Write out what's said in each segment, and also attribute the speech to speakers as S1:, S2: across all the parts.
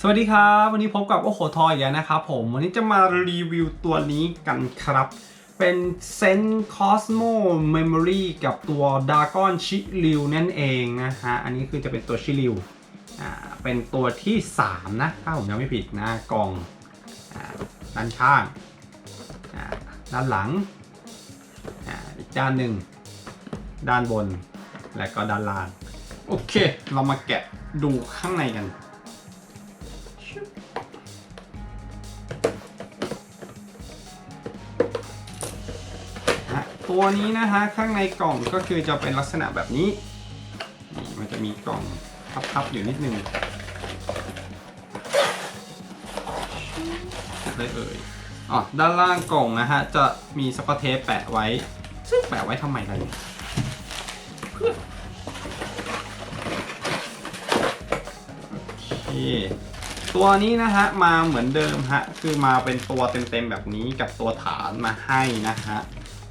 S1: สวัสดีครับ วันนี้พบกับโอโหทอยอีกแล้วนะครับผม วันนี้จะมารีวิวตัวนี้กันครับ เป็น Zen Cosmo Memory กับตัว Dragon Shiryu นั่นเองนะฮะ อันนี้คือจะเป็นตัว Shiryu อ่าเป็นตัวที่ 3 นะถ้าผมจำไม่ผิดนะกล่องอ่าด้านข้างอ่าด้านหลังอ่าอีกด้านหนึ่ง ด้านบนและก็ด้านล่าง โอเค เรามาแกะดูข้างในกัน ตัวนี้นะฮะข้างในกล่องก็คือจะเป็นลักษณะแบบนี้นมันจะมีกล่องพับๆอยู่นิดนึงเลยเอ่ยอ๋อด้านล่างกล่องนะฮะ จะมีสกอตเทปแปะไว้ ซึ่งแปะไว้ทำไมล่ะเนี่ยเพื่อโอเคตัวนี้นะฮะ มาเหมือนเดิมฮะ คือมาเป็นตัวเต็มๆแบบนี้กับตัวฐานมาให้นะฮะ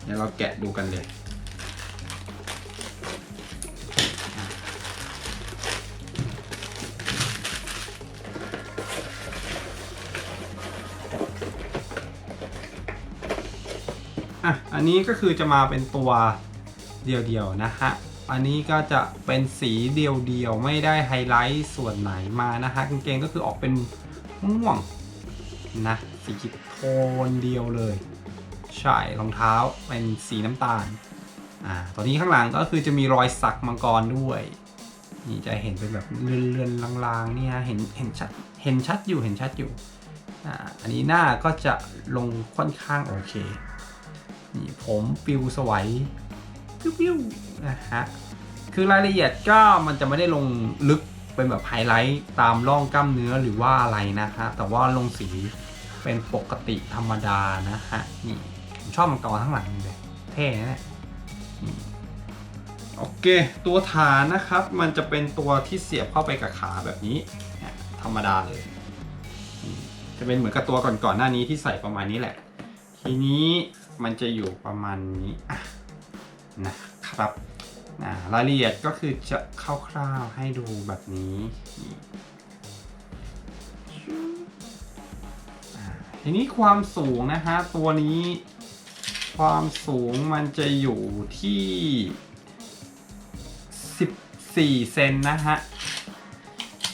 S1: เดี๋ยวเราแกะดูกันเลย อะ อันนี้ก็คือจะมาเป็นตัวเดียวๆนะฮะ อันนี้ก็จะเป็นสีเดียวๆ ไม่ได้ไฮไลท์ส่วนไหนมานะฮะกางเกงก็คือออกเป็นม่วงนะ สีโทนเดียวเลย ใช่รองเท้าเป็นสีน้ำตาลอ่าตัวนี้ข้างหลังก็คือจะมีรอยสักมังกรด้วยนี่จะเห็นเป็นแบบเลื่อนๆลางๆนี่ฮะเห็นเห็นชัดเห็นชัดอยู่เห็นชัดอยู่อ่าอันนี้หน้าก็จะลงค่อนข้างโอเคนี่ผมปิวสวยปิ้วๆนะฮะคือรายละเอียดก็มันจะไม่ได้ลงลึกเป็นแบบไฮไลท์ตามร่องกล้ามเนื้อหรือว่าอะไรนะฮะแต่ว่าลงสีเป็นปกติธรรมดานะฮะนี่ ผมชอบมังกรทั้างหลังเลยเท่นะเนี่ยโอเค ตัวฐานนะครับ มันจะเป็นตัวที่เสียบเข้าไปกับขาแบบนี้ ธรรมดาเลย จะเป็นเหมือนกับตัวก่อนๆหน้านี้ที่ใส่ประมาณนี้แหละ ทีนี้มันจะอยู่ประมาณนี้นะครับรายละเอียดก็คือจะคร่าวๆให้ดูแบบนี้ทีนี้ความสูงนะฮะตัวนี้ ความสูงมันจะอยู่ที่ 14 เซนนะฮะ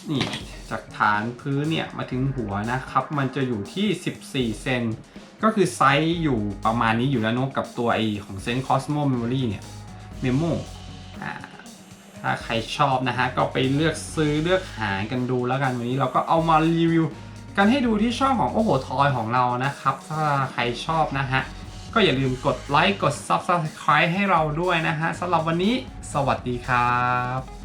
S1: นี่จากฐานพื้นเนี่ยมาถึงหัวนะครับ มันจะอยู่ที่ 14 เซน ก็คือไซส์อยู่ประมาณนี้อยู่แล้วนอะกับตัวไอของ Zen Cosmo Memory เนี่ย Memo อ่าถ้าใครชอบนะฮะ ก็ไปเลือกซื้อเลือกหากันดูแล้วกันวันนี้เราก็เอามารีวิว กันให้ดูที่ช่องของโอ้โหทอยของเรานะครับ ถ้าใครชอบนะฮะ ก็อย่าลืมกดไลค์กด Subscribe ให้เราด้วยนะฮะสำหรับวันนี้ สวัสดีครับ